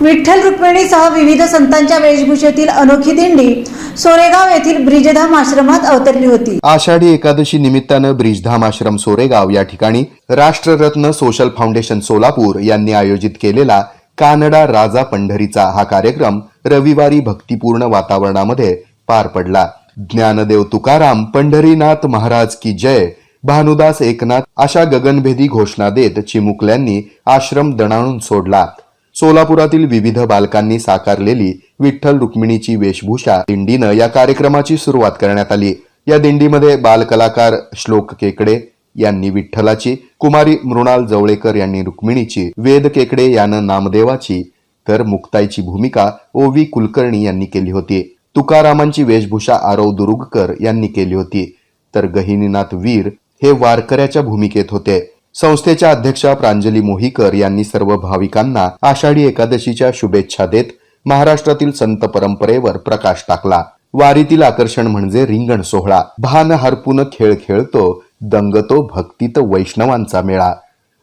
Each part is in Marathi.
विठ्ठल रुक्मिणीसह विविध संतांच्या वेशभूषेतील अनोखी दिंडी सोरेगाव येथील ब्रिजधाम आश्रमात अवतरली होती. आषाढी एकादशी निमित्तानं ब्रिजधाम आश्रम सोरेगाव या ठिकाणी राष्ट्ररत्न सोशल फाउंडेशन सोलापूर यांनी आयोजित केलेला कानडा राजा पंढरीचा हा कार्यक्रम रविवारी भक्तिपूर्ण वातावरणामध्ये पार पडला. ज्ञानदेव तुकाराम पंढरीनाथ महाराज की जय भानुदास एकनाथ अशा गगनभेदी घोषणा देत चिमुकल्यांनी आश्रम दणाणून सोडला. सोलापुरातील विविध बालकांनी साकारलेली विठ्ठल रुक्मिणीची वेशभूषा दिंडीनं या कार्यक्रमाची सुरुवात करण्यात आली. या दिंडीमध्ये बालकलाकार श्लोक केकडे यांनी विठ्ठलाची कुमारी मृणाल जवळेकर यांनी रुक्मिणीची वेद केकडे यानं नामदेवाची तर मुक्ताईची भूमिका ओवी कुलकर्णी यांनी केली होती. तुकारामांची वेशभूषा आरव दुरुगकर यांनी केली होती. तर गहिनीनाथ वीर हे वारकऱ्याच्या भूमिकेत होते. संस्थेच्या अध्यक्षा प्रांजली मोहीकर यांनी सर्व भाविकांना आषाढी एकादशीच्या शुभेच्छा देत महाराष्ट्रातील संत परंपरेवर प्रकाश टाकला. वारीतील आकर्षण म्हणजे रिंगण सोहळा. भान हरपून खेळ खेळतो दंगतो भक्तीत वैष्णवांचा मेळा.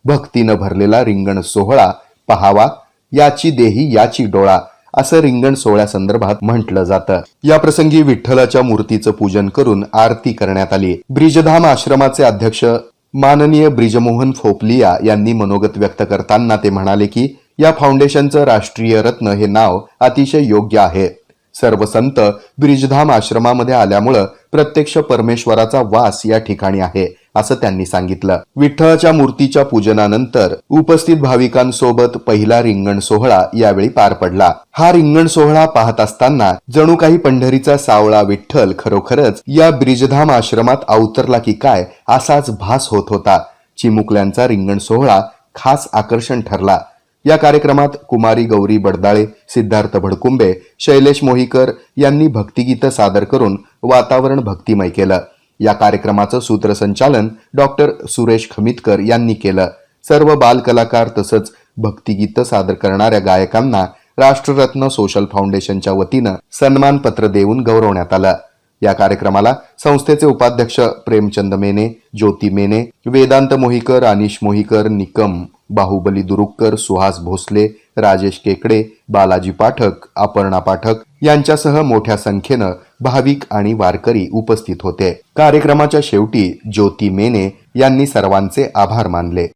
भक्तीनं भरलेला रिंगण सोहळा पहावा याची देही याची डोळा असं रिंगण सोहळ्यासंदर्भात म्हटलं जातं. या प्रसंगी विठ्ठलाच्या मूर्तीचं पूजन करून आरती करण्यात आली. ब्रिजधाम आश्रमाचे अध्यक्ष माननीय ब्रिजमोहन फोपलिया यांनी मनोगत व्यक्त करताना ते म्हणाले की या फाउंडेशनचं राष्ट्रीय रत्न हे नाव अतिशय योग्य आहे. सर्व संत ब्रिजधाम आश्रमामध्ये आल्यामुळं प्रत्यक्ष परमेश्वराचा वास या ठिकाणी आहे. असं त्यांनी सांगितलं. विठ्ठलाच्या मूर्तीच्या पूजनानंतर उपस्थित भाविकांसोबत पहिला रिंगण सोहळा यावेळी पार पडला. हा रिंगण सोहळा पाहत असताना जणू काही पंढरीचा सावळा विठ्ठल खरोखरच या ब्रिजधाम आश्रमात अवतरला की काय असाच भास होत होता. चिमुकल्यांचा रिंगण सोहळा खास आकर्षण ठरला. या कार्यक्रमात कुमारी गौरी बडदाळे सिद्धार्थ भडकुंबे शैलेश मोहीकर यांनी भक्तिगीतं सादर करून वातावरण भक्तिमय केलं. या कार्यक्रमाचं सूत्रसंचालन डॉक्टर सुरेश खमितकर यांनी केलं. सर्व बालकलाकार तसंच भक्तिगीतं सादर करणाऱ्या गायकांना राष्ट्ररत्न सोशल फाउंडेशनच्या वतीनं सन्मानपत्र देऊन गौरवण्यात आलं. या कार्यक्रमाला संस्थेचे उपाध्यक्ष प्रेमचंद मेने ज्योती मेने वेदांत मोहीकर अनिश मोहीकर निकम बाहुबली दुरुक्कर सुहास भोसले राजेश केकडे बालाजी पाठक अपर्णा पाठक यांच्यासह मोठ्या संख्येनं भाविक आणि वारकरी उपस्थित होते. कार्यक्रमाच्या शेवटी ज्योती मेने यांनी सर्वांचे आभार मानले.